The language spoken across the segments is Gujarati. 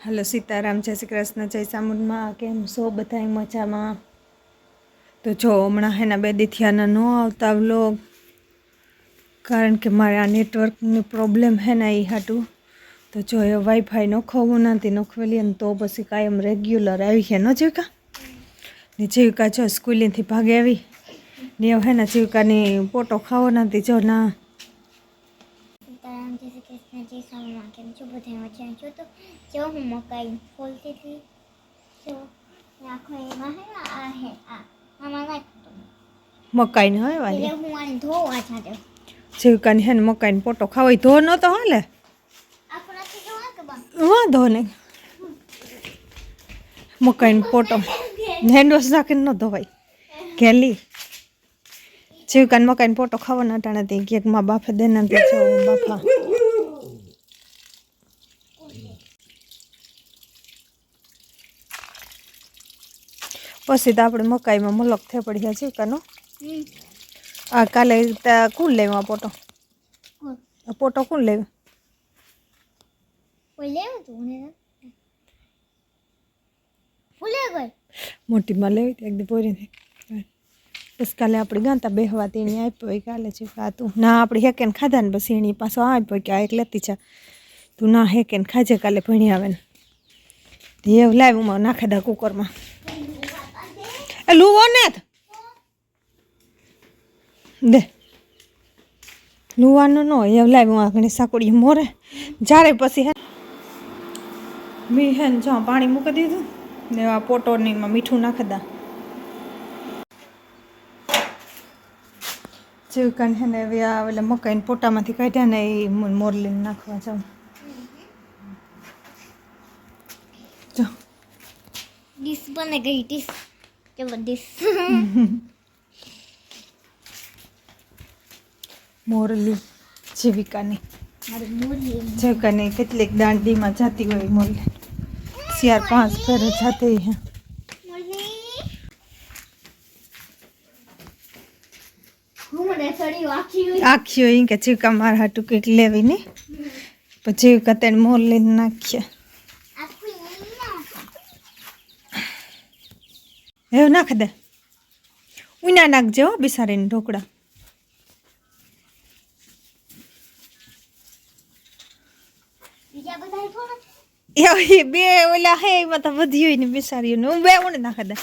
હાલો સીતારામ, જય શ્રી કૃષ્ણ, જય સામુદમાં કેમ છો બધા મજામાં? તો જો હમણાં એના બે દીથિયાના ન આવતા વ્લોગ કારણ કે મારે આ નેટવર્કની પ્રોબ્લેમ હે ને એ હાટું. તો જો એ વાઈફાઈ નોખવું નથી નખવેલી ને તો પછી કાયમ રેગ્યુલર આવી છે ન જીવિકા? ને જીવિકા જો સ્કૂલેથી ભાગે આવી. ને હે ને જીવિકાની પોટો ખાવો નથી, જો ના સીતારામ જય શ્રી કૃષ્ણ જય સ્વામિનારાયણ કેમ છો બધા મજા છો તો જો હું મકાઈ ફોલતી હતી જો નાખો એમાં હે ને આ હે આ આમાં નાખતો મકાઈને હવે એટલે વાલી હું આને ધોવા જાતે જીવિકાની હે ને મકાઈને પોટો ખાવાય ધો ધો નતો હાલે આપણાથી ધો કે બા વાંધો નહીં મકાઈનો પોટો હેન્ડવોશ નાખીને ન ધોવાય ઘેલી જીવકાન મકાઈનો પોટો ખાવાના ટાણે તે ક્યાંકમાં બાફે દેના તે બાફા પછી તો આપણે મકાઈમાં મલક થઈ પડ્યા છે કાનો આ કાલે ત્યાં કોણ લેવું આ પોટો? પોટો કોણ લેવું? મોટીમાં લેવી હતી એકદી પોરીથી બસ કાલે આપણે ગાંતા બેહવા તેણી આપ્યો હોય કાલે છે. તું ના આપણે હેકેન ખાધા ને પછી એની પાછો આપ્યો કે આ એક લેતી છે. તું ના હેકેન ખાજે કાલે ભણી આવે ને. તે એવું લાવ હું નાખે દા કુકરમાં એ લુવો ને. દે. લુવાનો ન હોય એવું લાવ હું આ સાકુડી મોરે. જ્યારે પછી હે. મી હે જો પાણી મૂકી દીધું. ને આ પોટોનીમાં મીઠું નાખી દા. જીવકાન હે ને હવે આ એટલે મકાઈને પોટામાંથી કાઢ્યા ને એ મોરલીને નાખવા જાઉં. જો. ડીશ બને ગઈ, ડીશ. કેવો ડીશ મોરલી. જીવિકાની મારી જીવિકાની કેટલીક દાંડીમાં જતી હોય મોરલી. ચાર પાંચ ફેરે જતી હે હોય. આખી હોય કે જીવકા મારા હાટું કંઈક લેવી ને. પછી જીવકા તેને મોરલીને નાખ્યા ના એવું નાખ દે ઉના નાખજે હો બિસારીને ઢોકળા. બે ઓલા હે એમાં તો વધી હોય ને બિસારીઓને. હું બે ઉને નાખી દે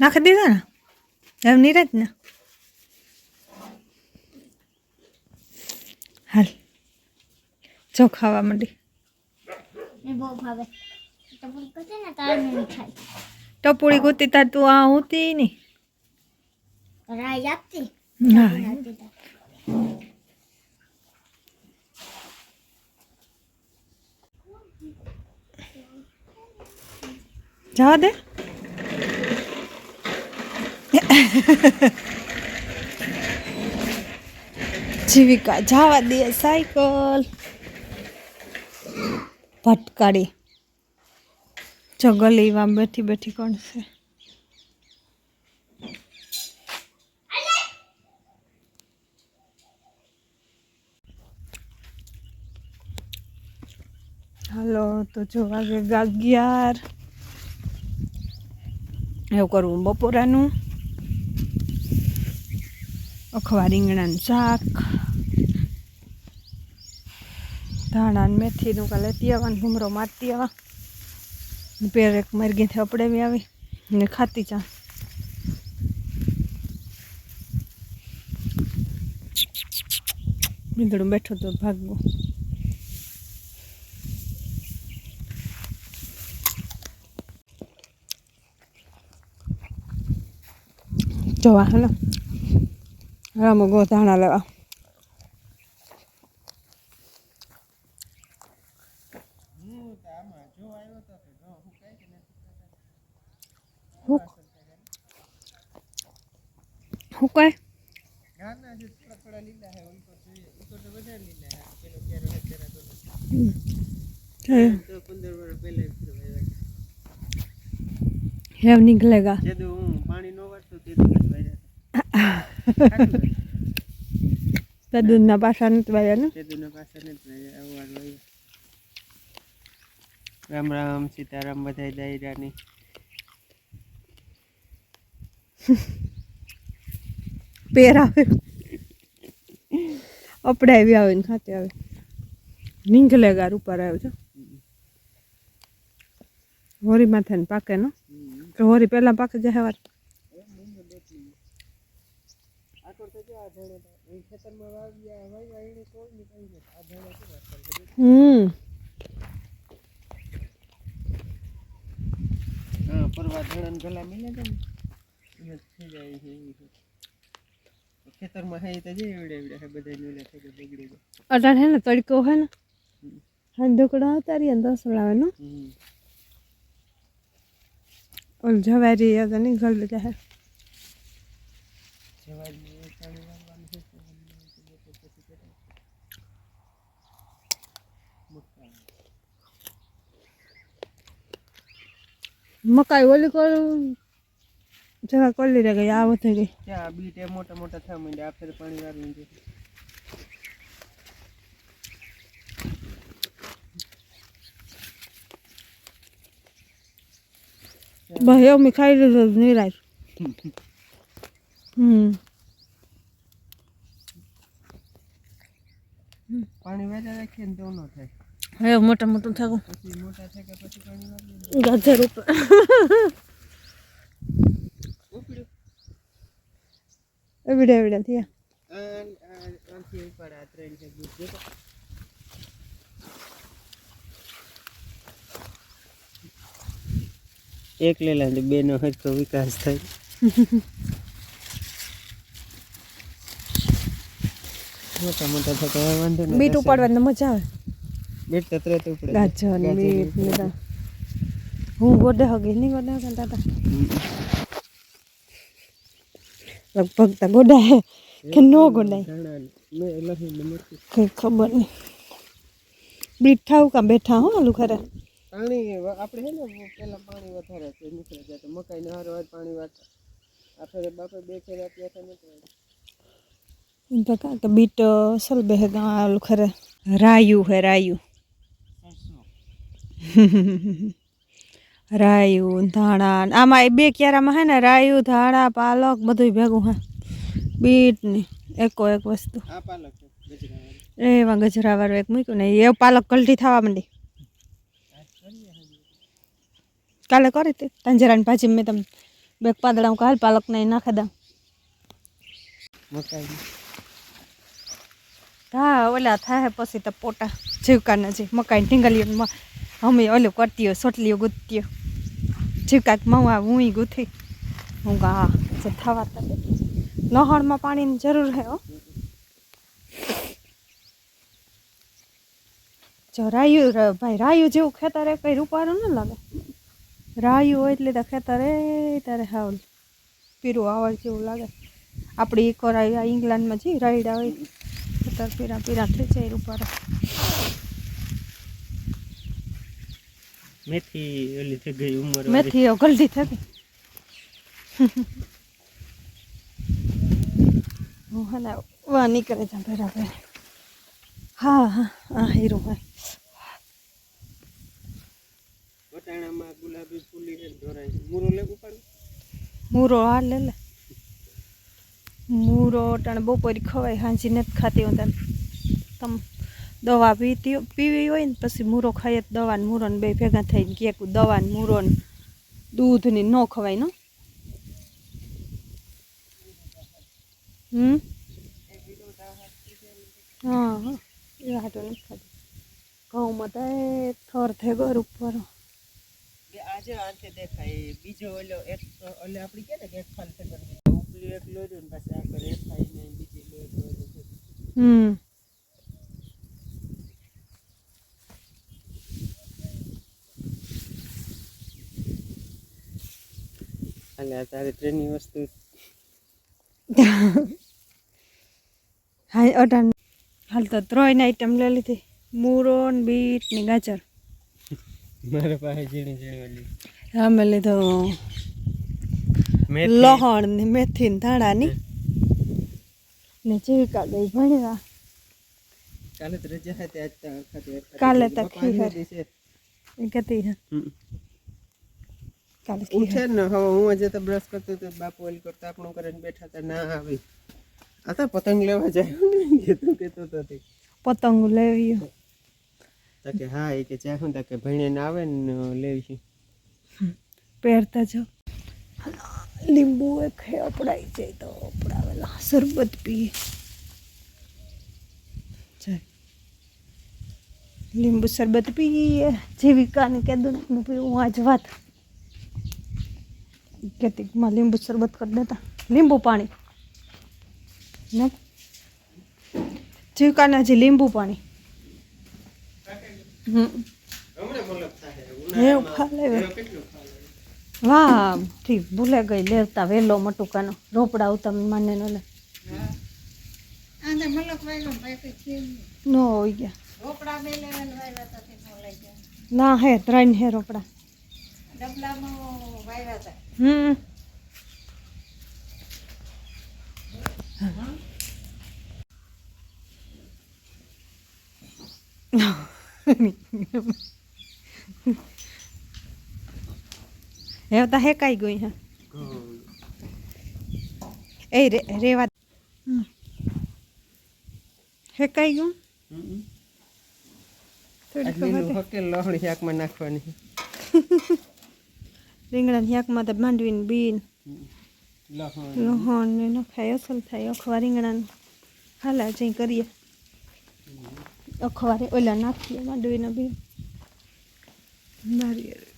નાખી દીધા ને એમ નિરાજ ને? હાલ. જો ખાવા માંડી. ટપુડી ગોતી તાર તું આ હોતી નહીં. જવા દે. જીવિકા, જવા દે, સાયકલ. ભટકાડી. જો ગલીમાં બેઠી બેઠી કોણ છે? હાલો, તો જો વાગે અગિયાર એવું કરવું, બપોરાનું? અખવા રીંગણાનું શાક, ધાણા ને મેથીનું કાલે લેતી આવવાનું ઘૂમરો મારતી આવા ને પેર એક મરઘીથી અપડેવી આવી ને ખાતી ચા. ભીંદડું બેઠું તો ભાગવું. જોવા, હાલો. રામો ગો ધાણા લેવા. હું? હું. પાણી નો હેવ નિકલેગા જે તો હું દૂધના પાછા નથી na pasanit સેતુના yan? નથી આવવાનું yan? રામ રામ સીતારામ બધાય દાયરાની પેર આવે અપડાવી આવે ને ખાતે આવે નીંગલે ગાર ઉપર આવ્યો છે હોરી માથે પાકે નો કે હોરી પહેલા પાકે જાય વાત હમ હા પરવા ધણન ગલા મિલે છે ને થઈ જાય છે. ખેતરમાં હે તો જે એવડે એવડે હે બધા નીલે થઈ ગયું બગડી ગયું અટાણ હે ને તડકો હોય ને હા ઢોકળા ઉતારી અંદર દસ ને હમ. ઓલ જવારી યાદ નહીં ગળી એ પાણી વાળવાનું છે તો બપોર પછી કરાય. મક્કા. મકાઈ ઓલી કરું જરા કોલી રે ગઈ આ વધી ગઈ. આ બીટ મોટા મોટા થવા માંડ્યા આ ફેર પાણી વાળવું છે ભાઈ એવું મેં ખાઈ લીધું નિરાશ. પાણી વેચા રાખીએ ને તો ન થાય. હવે મોટા મોટું થાકું. પછી મોટા થાય પછી પાણી ગાજર ઉપર. એવડે એવડે થયા. આથી ઉપર ત્રણ છે દૂધ એક લેલા બે નો હરખો વિકાસ થાય. મોટા મોટા થતા વાંધો નહીં બીટ ઉપાડવાની મજા આવે. બીટ તો ઉપડે ગાજર ને બીટ ને હું ગોડે હગી નહીં ગોડે હગે તાતા. લગભગ તો ગોડાય કે નો ગોડાય કઈ ખબર નહીં. બીઠા કા બેઠા હો આલુ ખરે? પાણી આપણે હે ને પેલા પાણી વધારે છે નીકળે જાય તો મકાઈ ને હારો પાણી વાળતા આ ફેરે બાપે બે ફેરે આપ્યા હતા નતો એમ તો કા કે બીટ અસલ બે ગા આલુ ખરે રાયુ હે રાયુ રાયુ ને ધાણા ને આમાં એ બે ક્યારામાં હે ને રાયુ ધાણા પાલક બધું ભેગું હે બીટ ને એકો એક વસ્તુ આ પાલક છે ગજરાવાળી એવા ગજરાવાળું એક મૂક્યું ને એ પાલક કલટી થવા માંડી કાલે કરી હતી તાંજરાની ભાજી મેં તમે બે પાદડા કાલ પાલક ને નાખી દઉં મકાઈ હા, ઓલા થાય પછી તો પોટા જીવકાના જે મકાઈ ઢીંગલીઓ અમે ઓલું કરતીઓ સોટલીઓ ગુથતીઓ. જીવકા મવા હું ગુંથી. હું હા, જે થવા તો લહણમાં પાણીની જરૂર હે, હો. જો રાયું ભાઈ, રાયુ જેવું ખેતર એ કંઈ રૂપારું ન લાગે. રાયું હોય એટલે તો ખેતર એ તારે હાવ પીરું આવડ જેવું લાગે. આપણી એક આ ઇંગ્લેન્ડમાં જે રાયડા હોય ખેતર પીરા પીરા થઈ જાય ઉપર. મેથી ઓલી થઈ ગઈ ઉંમર મેથી હવે થઈ ગઈ. હું હે ને વા નીકળે ભેરા ભેરા. હા હા હા હીરો હોય વટાણામાં ગુલાબી ફૂલી છે છે મૂરો લેવું પડે? મૂરો હા લે લે. મૂરો, ટાણે બપોરી ખવાય, હાંજી નથી ખાતી હું તને. તમ દવા પીતી પીવી હોય ને પછી મૂરો ખાઈએ તો દવા મૂરો ને બે ભેગા થઈને કે દવા ને મૂરો ને દૂધ ને ન ખવાય નો. હમ? હા એ હાટો નથી ખાતી. ઘઉંમાં તો ઠોર થઈ ઘર ઉપર. આજે આંતે દેખાય. બીજો ઓલો એક ઓલે આપણી કે ને કે ફાલ થઈ ઉપલી એક લોર્યો ને પાછા આખો એક ખાઈ ને બીજી લોર્યો હમ. એટલે આ તારી ટ્રેનની વસ્તુ હા અઢાર હાલ તો ત્રણ આઈટમ લઈ લીધી. મૂરો ને બીટ ને ગાજર. મારા પાસે ઝીણી ઝીણી ઓલી અમે લીધો લહણ ને મેથી ને ધાણા ની. ને જીવિકા ગઈ ભણવા કાલે તો રજા હતી આજ તો ખાતી કાલે તો ખીર. કહેતી હે. હમ. કાલે ઉઠે ને હવે હું આજે તો બ્રશ કરતો તો બાપુ ઓલ કરતા આપણું કરીને બેઠા હતા ના આવી. આ તો પતંગ લેવા જાય. ને કીધું કહેતો તો તે. પતંગ લેવી તો કે હા એ કે ચાહું તો કે ભણીને આવે ને લેવી પહેરતા જાઓ. લીંબુ હે અપડાઈ જાય તો અપડાવેલા શરબત પીએ. લીંબુ શરબત પીએ જીવિકાને કીધું હું પીવું આજ વાત કેતીકમાં માં લીંબુ શરબત કરી દેતા. લીંબુ પાણી. જીવિકાને હજી લીંબુ પાણી. હમ. એવું ખા ખાવાનું? વાહ ઠીક. ભૂલે ગઈ લેવતા વેલો મટુકાનો. રોપડા ઉતમ માને નો લે. નો હોય ગયા. ના હે ત્રણ હે રોપડા. હમ. હેવતા હેકાઈ ગઈ હા એ રે રેવા હેકાઈ હે ગયું લહણી શાકમાં નાખવાની. રીંગણા શાકમાં તો માંડવીને બીન લહણ. ને નખાય અસલ થાય. અખવા રીંગણાનું હાલા જઈ કરીએ. અખવારે ઓલા નાખીએ માંડવીના બી. નારિયેળ